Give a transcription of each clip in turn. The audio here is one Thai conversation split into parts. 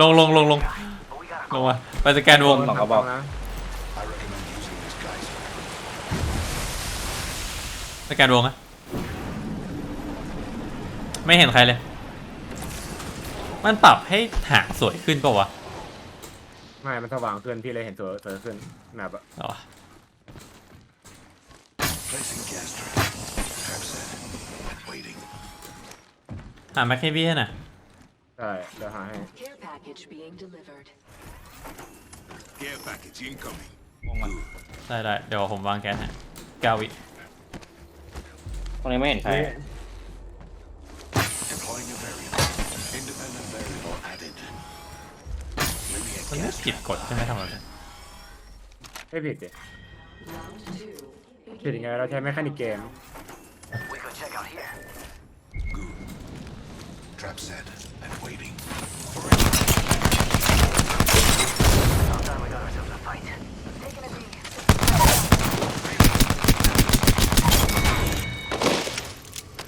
ลงลงลงลงลงมาไปสแกนวงสองกระบอกนะสแกนวงอะไม่เห็นใครเลย มันปรับให้หางสวยขึ้นปะวะไม่ มันสว่างขึ้นพี่เลยเห็นสวยสวยขึ้นแมปอะเหรอวะ Placing gas trap. Trap set. Waiting. หาแม็กให้พี่ให้หน่อย ใช่เดี๋ยวหาให้ Care package being delivered. Care package incoming. ได้ได้เดี๋ยวผมวางแก๊สให้เก้าวิตรงนี้ไม่เห็นใคร Deploying a variable. Independent variable added. Limit มันไม่ gas ผิดกฎใช่ไหมทำอะไรไม่ผิดดิ Round two. ผิดยังไงเราใช้แมคคานิกเกม Trap set and waiting for it.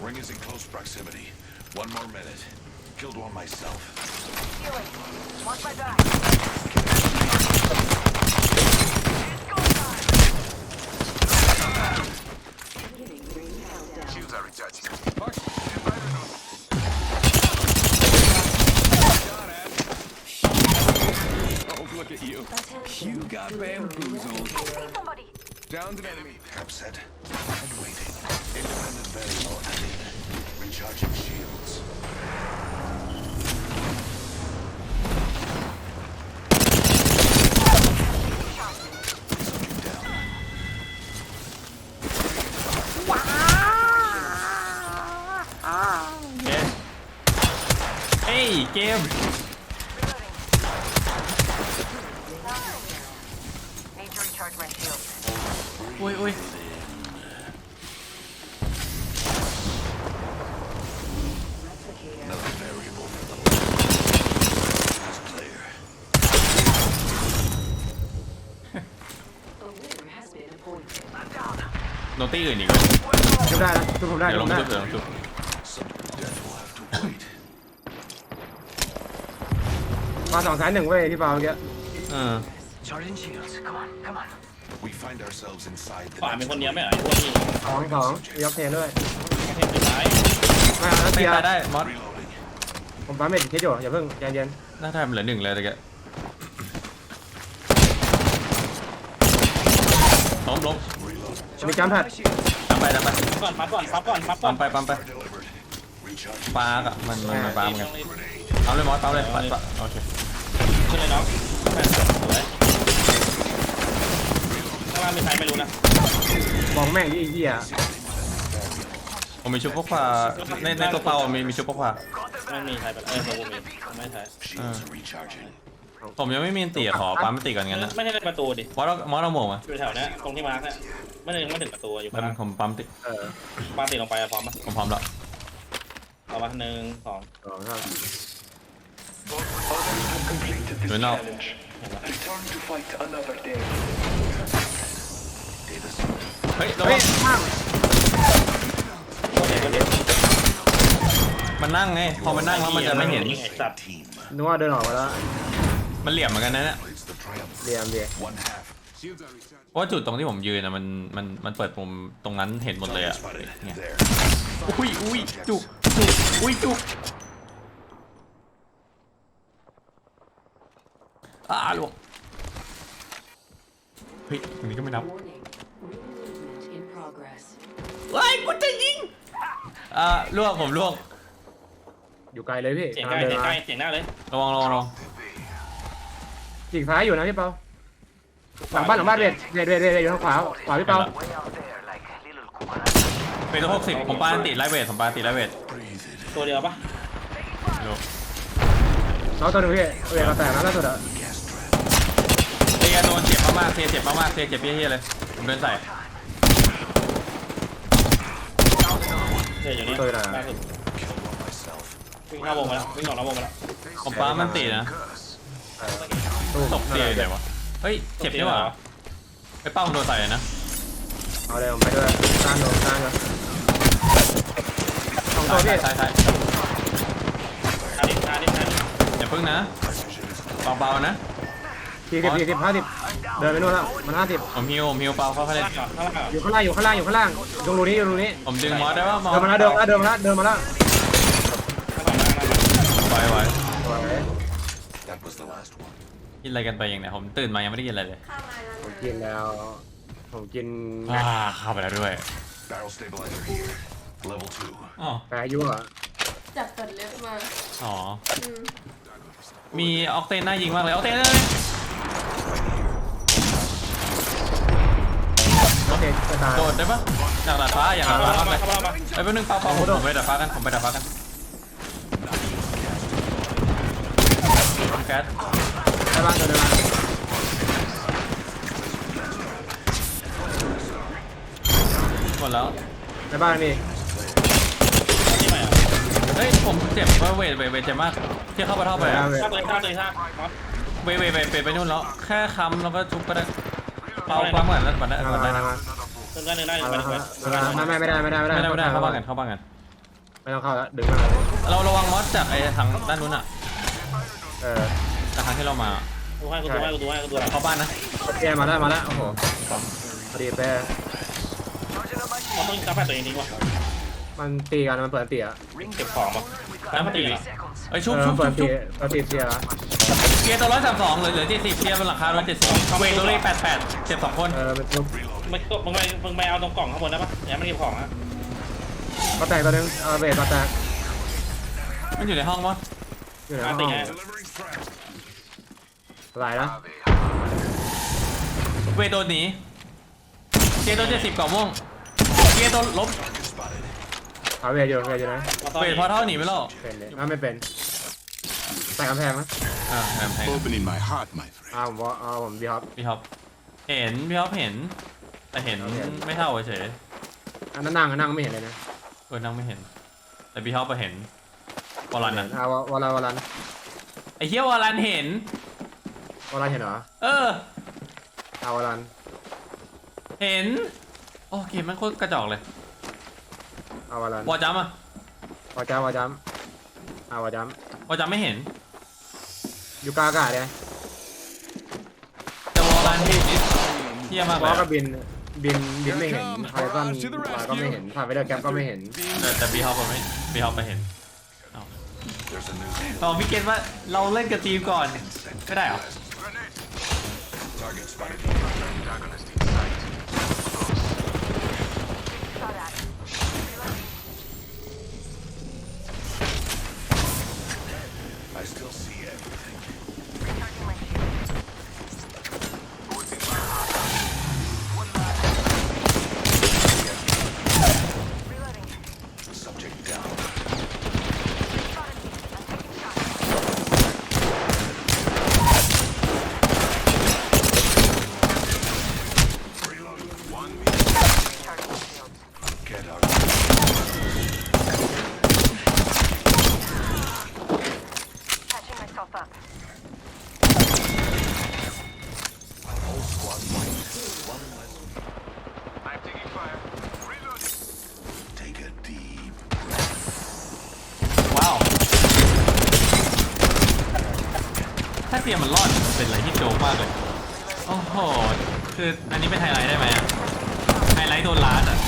Ring is in close proximity. One more minute. Killed one myself. Healing. Watch my back. Shields are recharging. You got bamboozled. I see somebody. Downed an enemy. Upset and waiting. Independent variable added. Recharging shields. Hey, Gary! เฮ้ยเกม Need to recharge my shield. อุ้ยอุ้ย Another variable for the That's clear. A winner has been appointed. โนตี้อื่นอีกเลย ชุบได้นะชุบผมได้ เดี๋ยวล ชุ ง บ ชุ ได้ บเดี๋ยวลงชุบ Some death will have to wait. มาสองสายหนึ่งเว้ยที่เปาเมื่อกี้ เออ Charging shields. Come on, come on. We find ourselves inside the ขวามี next คนเดียว ring. ไม่เหรอไอ้พวกนี้สองสองยกเทนด้วยประเทศสุดท้ายไม่เอาแล้วไม่เทียตายได้มอส Reloading. ผมปั๊มเม็ดคิดอยู่อย่าเพิ่งใจเย็นน่าทำเหลือหนึ่งเลยตะเกียล้มล้มมีจ้ำแพดทำไปทำไปก่อนปั๊บก่อนปั๊บก่อนปั๊บก่อปั๊นมไปปั๊มไป Delivered. Recharging. ปาร์กอะมันมันมันปาร์กเหมือนกัน Grenade. เอาเลยมอสปั๊มเลยปั๊มปั๊มโอเคขึ้นเลยน้องสวยข้างล่างมีใครไม่รู้นะมองแม่งยี่เหี้ยผมมีชุบพกพาในในตัวเปามีมีชุบพกพาไม่มีใครไปเออผมมีไม่ใช่ Shields are recharging. ผมยังไม่มีอันตีอะขอปั๊มอันตีก่อนงั้นนะไม่ใช่ในประตูดิมอสเอามอสเอาหมวกมาอยู่แถวเนี้ยตรงที่มาร์คเนี่ยไม่ได้ยังไม่ถึงประตูอยู่แล้วข้างผมปั๊มติเออปาติลงไปอะพร้อมปะผมพร้อมแล้วเอามาหนึ่งสองสองครับหรือนอก Return to fight another day. Data เฮ้ยระเฮ้วัยงข้างโอเคโอเคมันนั่งไง พอมันนั่งแล้วมันจะไม่เห็นไอ้สัตว์ team. นึกว่าเดินออกมาแล้วมันเหลี่ยมเหมือนกันนะเนี่ย It's the triumph. เรียมเดีย One half. เพราะว่าจุดตรงที่ผมยืนอะมันมันมันเปิดมุมตรงนั้นเห็นหมดเลยอะ Spotted. เนี่ย There. อุ้ยอุ้ยจุกจุกอุ้ยจุกอ่าลวงเฮ้ยตรงนี้ก็ไม่นับ เฮ้ยกูจะยิงอ่าลวกผมลวกอยู่ไกลเลยพี่เสียงกำใกลัล้งเดินเสียงใกมาล้เสียงหน้าเลยระวังระวังระวังจีกซ้ายอยู่นะพี่เปาหลังบ้านหลังบ้านเวทเวทเวทเวทอยู่ทางขวาขวาพี่เปา Way out there, like little cucaracha. เป็นตัวหกสิบผมปาอันติไลท์เวทผมปาอันติไลท์เวท Breathe it. ตัวเดียวปะดูน้องตัวหนึงพี่เวทเราแตกนะล่าสุดอะ Gas trap. เทียโดนเจ็บมากๆเทียเจ็บมากๆเทียเจ็บเพี้ยๆเลยผมเดินใส่ เจออยู่นี่ล่าสุด Killed one myself. วิ่งเข้าวงมาแล้ววิ่งออกนอกวงมาแล้วผมปามันตินะตู้ตกเตียอยู่ไหนวะเฮ้ยเจ็บนี่หว่าไอ้เป้ามันโดนใส่เลยนะเอาเลยผมไปด้วยตามอยู่ตามอยู่สองตัวใช่พี่ใช่ใช่ทาดิทาดิทาดิอย่าเพิ่งพึ่งนะเบาๆนะสี่สิบสี่สิบห้าสิบ เดินไปนู่นแล้วมันห้าสิบผมฮิวผมฮิวเปล่าเข้าไปเลยข้างหลังข้างหลังอยู่ข้างล่างอยู่ข้างล่างอยู่ข้างล่างตรงรูนี้อยู่รูนี้ผมดึงมอสได้ป่ะมอสเดินมาแล้วเดินมาแล้วเดินมาแล้วเดินมาแล้วไหวไหวสวย That was the last one. กินอะไรกันไปอย่างเนี้ยผมตื่นมายังไม่ได้กินอะไรเลยผมกินแล้วผมกินอ่าเข้าไปแล้วด้วย Barrel stabilizer here. Level two. อ๋อแปรยั่วจับตัดเล็บมาอ๋ออืมมีออกเทนน่ายิงมากเลยออกเทนเลย โอ เคจะตายโดดได้ปะจากดาดฟ้าอย่างดาดฟ้าเข้าไปมาเข้ามาเข้ามาไปแป๊บนึงเปล่าเปล่าผมผมไปดาดฟ้ากันผมไปดาดฟ้ากันแก๊สได้บ้างเดินมาหมดแล้วได้บ้างนี่ที่ไหนอะเฮ้ยผมเจ็บว่าเวทเวทเวทเจ็บมากที่เข้าไปเท่าไปอะข้าตัวข้าตัวข้ามัดเวทเวทเวทเวทไปนู่นแล้วแค่ค้ำแล้วก็ทุบก็ได้ เปล่าความเหมือนแล้วบัดได้มาบัดได้มานะมาเดินได้เดินได้มาไปมาไปมาไม่ไม่ได้ไม่ได้ไม่ได้ไม่ได้ไม่ได้เข้าบ้านกันเข้าบ้านกันไม่ต้องเข้าแล้วดึงมาเราระวังมอสจากไอ้ทางด้านนู้นอะเออจากทางที่เรามากูให้กูดูให้กูดูให้กูดูให้เข้าบ้านนะเปียมาได้มาแล้วโอ้โหพอดีเป้มันต้องกาแฟตัวเองดีกว่ามันตีกันมันเปิดตีอะเก็บของป่ะแล้วมันตีอะไอ้ยเอชุบอชุบเปิชุดบตีชุบเปิดตีเสียแล้วเกียร์ตัวร้อยสามสองเหลือเหลือเจ็ดสิบเกียร์บนหลังคาร้อยเจ็ดสิบเวทตัวเลขแปดแปดเจ็บสองคน เออมันทุบมึงก็มึงไปมึงไปเอาตรงกล่องข้างบนได้ปะอย่ามันเก็บของอะก็แตกตัวนึงเอาเบสก็แตกมันอยู่ในห้องมั้งอยู่ในมาห้ตีองไง Delivering threat. หลายแล้วเวทโดนหนีเกียร์ตัวเจ็ดสิบเก่าม่วงเกียร์ตัวลบ Target spotted. เอาเวทอยู่เวทอยู่นะเวทพอเท่าหนีไปแล้วเป็นเลยอ่าไม่เป็นใส่กำแพงนะ อ่าแพงแพง Opening my heart, my friend. อ่าผมว่าเอาผมบีฮอปพี่ท็อปเห็นพี่ท็อปเห็น แต่เห็น ไม่เท่าเฉยอันนั้นนั่งอันนั่งไม่เห็นเลยนะเออนั่งไม่เห็น แต่พี่ท็อปไปเห็นวอลันนะอ่าวอลันวอลันไอ้เหี้ยวอลันเห็น วอลันเห็นเหรอเอออ่าวอลันเห็นโอ้เกมมันโคตรกระจอกเลยอ่าวอลันวอจัมอะวอจ้าวอจ้ำอ่าวอจ้วอจัมไม่เห็นำ อยู่กลางอากาศเลยแต่วอลันเห็นนี่เหี้ยมากวเลอยก็บินบินบินไม่เห็นไฮซันก็ไม่เห็นผ่านไปเดอร์แคปก็ไม่เห็นแต่แต่พี่ท็อปมันไม่พี่ท็อปไปเห็น There's a new ตอนพี่เกตว่าเราเล่นกับทีมก่อนไม่ได้เหรอ target spotted. Saw that. I still see everything. คืออันนี้เป็นไฮไลท์ได้ไหมอะไฮไลท์โดนลาดอะ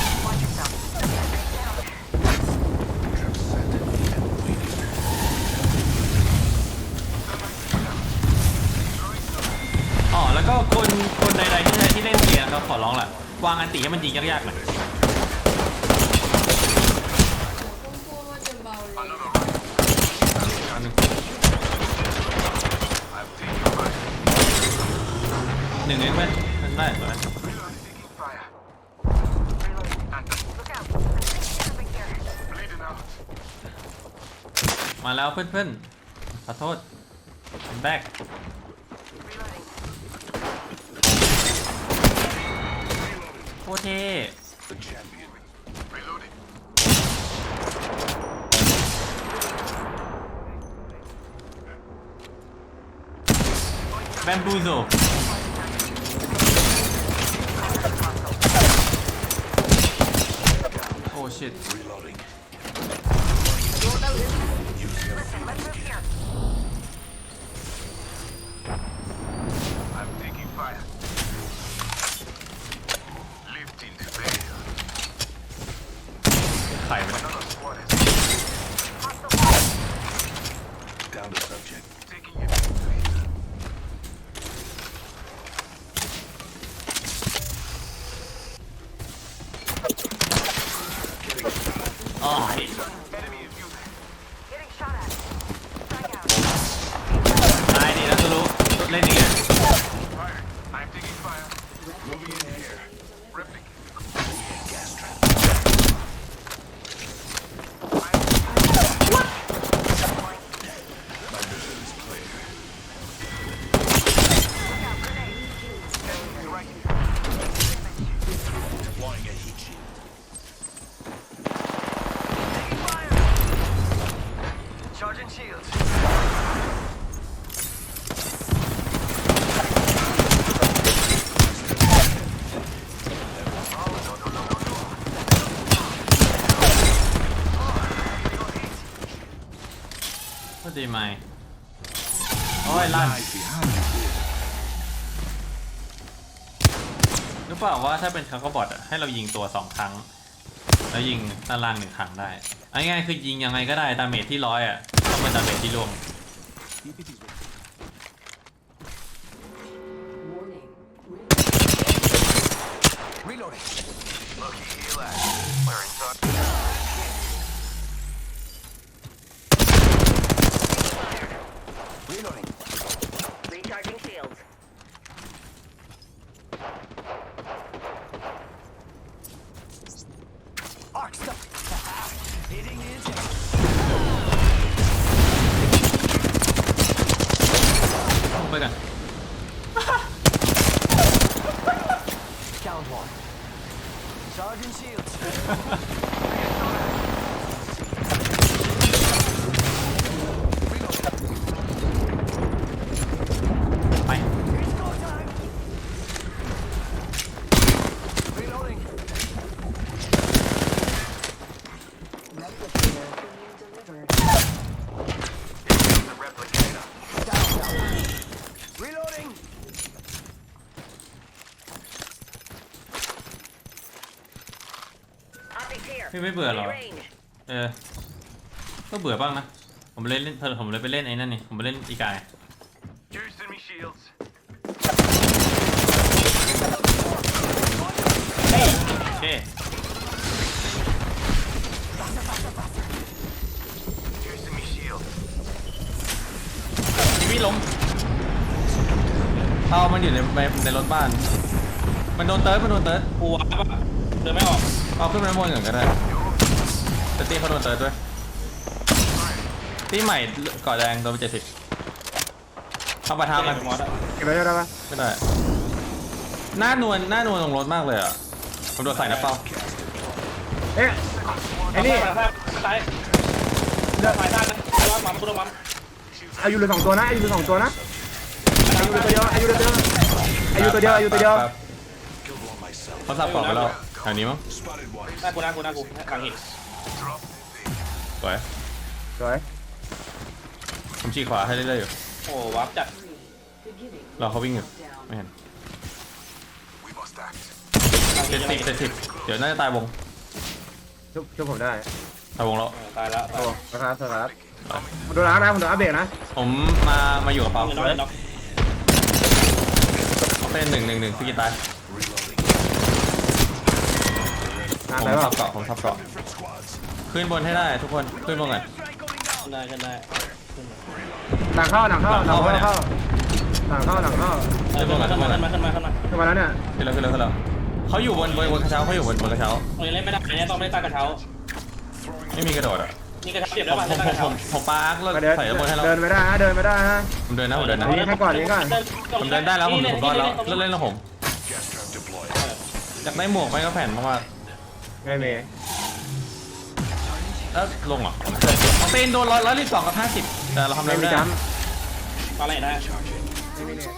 อ๋อแล้วก็คนคนใดๆที่ใช้ที่เล่นเกียร์นะครับขอร้องแหละวางอันติให้มันยิงยากๆหน่อย ผมพูดว่าจะเบาลง อันหนึ่งหนึ่งเองไหมมันได้เหรอ Reloading. Look out. Moving here. มาแล้วเพื่อนๆขอโทษแบกโคเทแบมบูโซโอ้ชิต let's move ยลั่นรู้เปล่าว่าถ้าเป็นคาร์บอทอะให้เรายิงตัวสองครั้ง แล้วยิงด้านล่างหนึ่งครั้งได้ง่ายๆคือยิงยังไงก็ได้ดาเมจที่ร้อยอะต้องเป็นดาเมจที่รวม Warning. Reloading. Lucky Eli. Wearing thought. Reloading. Recharging shields. Arc stuff. Hitting his ไปกัน Down one. Charging shields. ไป Reloading. Replicator being delivered. The replicator. Reloading. Optics here. พี่ ไม่เบื่อเหรอ Range. เออ ก็เบื่อบ้างนะ ผมเล่นเล่นผมเลยไปเล่นไอ้นั่นนี่ ผมไปเล่นอีกาย Juicing me shields. โอเค Juicing me shields. ชีวิตล้มเอามันอยู่ในในในรถบ้าน มันโดนเติร์ดมันโดนเติร์ดกูวับอะเดินไม่ออก เอาขึ้นไปข้างบนก่อนก็ได้แต่ตีเขาโดนเติร์ดด้วยตีใหม่เกาะแดงโดนไปเจ็ดสิบเข้าปะทามันมอสอะเก็บไว้ได้ปะไม่ได้หน้านวลหน้านวลลงรถมากเลยอะผมโดนใส่นะเป้าเอ๊ะไอ้นี่ซ้ายซ้ายซ้ายเดินซ้ายซ้ายนะรอดมัมกูโดนมัมอายุเหลือสองตัวนะอายุเหลือสองตัวนะอายุเหลือตัวเดียวอายุเหลือตัวเดียวอายุตัวเดียวอายุตัวเดียว ครับ Killed one myself. เขาสับกรอบไปแล้วแถวนี้มั้ง Spotted one. หน้ากูหน้ากูหน้ากูหลังหินสวยสวยผมชี้ขวาให้เรื่อยๆอยู่โอ้วับจัด Beginning. รอเขาวิ่งอยู่ Down. ไม่เห็น We must act. หลังหิเจ็นดสิบเจ็ดสิบเดี๋ยวน่าจะตายวงชุบชุบผมได้ตายวงแล้วเออตายแล้วโอ้นะครับครับผมโดนล้างนะผมโดนอัปเดตนะผมมามาอยู่กับเปาเงินน้อยเงินน้อยเป็นหนึ่งหนึ่งหนึ่งสกินตาย งานผมไปเปทัล่าบเกาะผมทับเกาะขึ้นบนให้ได้ทุกคนขึ้นบนก่อนขึ้นได้ขึ้นได้ขึ้นมาหลังเข้าหลังเข้าหลังเข้าหลังเข้าหลังเข้าหลังเข้าเออขึ้นมาขึ้นมาขึ้นมาขึ้นมาขึ้นมาขึ้นมาแล้วเนี่ยขึ้นแล้วขึ้นแล้วขึ้นแล้วเขาอยู่บนบนบนกระเช้าเขาอยู่บนบนกระเช้าตรงนี้เล่นไม่ได้เนี่ยต้องไม่ได้ตั้งกระเช้าไม่มีกระโดดอะนี่กระเช้าเจ็บผได้มป่ะผมตั้งผกมระผเช้ามผมปาร์คแล้วก็เดินใส่ระเบิดให้เราเดินไม่ได้ฮะเดินไม่ได้ฮะผมเดินนะผมเดินนะอันนี้ให้ก่อนนี้ก่อนผมเดินได้แล้วผมผมรอดแล้วเล่นเล่นแล้วผม Gas trap deployed. อยากได้หมวกไหมก็แผ่นมาก ไม่มีๆแล้วลงเหรอของเต้นโดนร้อยร้อยสิบสองกับห้าสิบแต่เราทำอะไรไม่มีไม่ได้จัมป์ตอนไหนได้ไม่มีเนี่ย